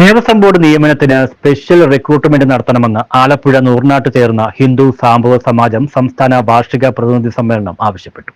Devaswom board നിയമനത്തിന് special recruitment നടത്തണമെന്ന് ആലപ്പുഴ നൂർനാട്ട് ചേർന്ന ഹിന്ദു സാമ്പവ സമാജം സംസ്ഥാന വാർഷിക പ്രതിനിധി സമ്മേളനം ആവശ്യപ്പെട്ടു.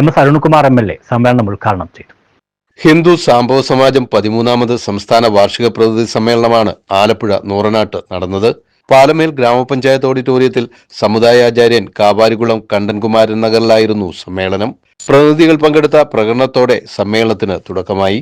M S Arunkumar M L A സമ്മേളനം ഉദ്ഘാടനം ചെയ്തു. ഹിന്ദു സാമ്പവ സമാജം പതിമൂന്നാമത് സംസ്ഥാന വാർഷിക പ്രതിനിധി സമ്മേളനമാണ് ആലപ്പുഴ നൂറനാട്ട് നടന്നത്. പാലമേൽ ഗ്രാമപഞ്ചായത്ത് ഓഡിറ്റോറിയത്തിൽ സമുദായാചാര്യൻ കാവാരികുളം കണ്ടൻകുമാരൻ നഗറിലായിരുന്നു സമ്മേളനം. പ്രതിനിധികൾ പങ്കെടുത്ത പ്രകടനത്തോടെ സമ്മേളനത്തിന് തുടക്കമായി.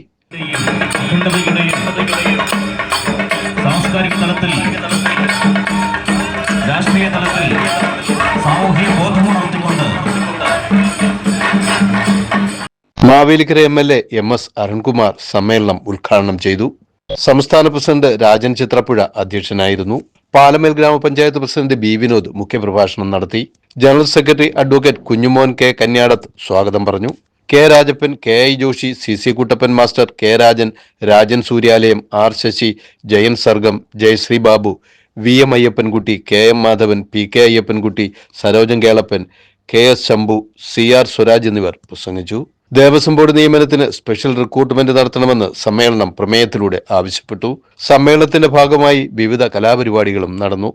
Mavelikkara M L A M S Arunkumar സമ്മേളനം ഉദ്ഘാടനം ചെയ്തു. സംസ്ഥാന പ്രസിഡന്റ് രാജൻ ചിത്രപ്പുഴ അധ്യക്ഷനായിരുന്നു. പാലമേൽ ഗ്രാമപഞ്ചായത്ത് പ്രസിഡന്റ് ബി വിനോദ് മുഖ്യപ്രഭാഷണം നടത്തി. General secretary advocate Kunjumon K Kanyadath സ്വാഗതം പറഞ്ഞു. K Rajappan K I Joshi C C Kuttappan master K Rajan Rajan Suryalayam R Sasi Jayan Sargam Jayasree Babu V M Ayyappankutty K M Madhavan P K Ayyappankutty Sarojan Kelappan K S Shambhu C R Swaraj എന്നിവർ പ്രസംഗിച്ചു. Devaswom board നിയമനത്തിന് special recruitment നടത്തണമെന്ന് സമ്മേളനം പ്രമേയത്തിലൂടെ ആവശ്യപ്പെട്ടു. സമ്മേളനത്തിന്റെ ഭാഗമായി വിവിധ കലാപരിപാടികളും നടന്നു.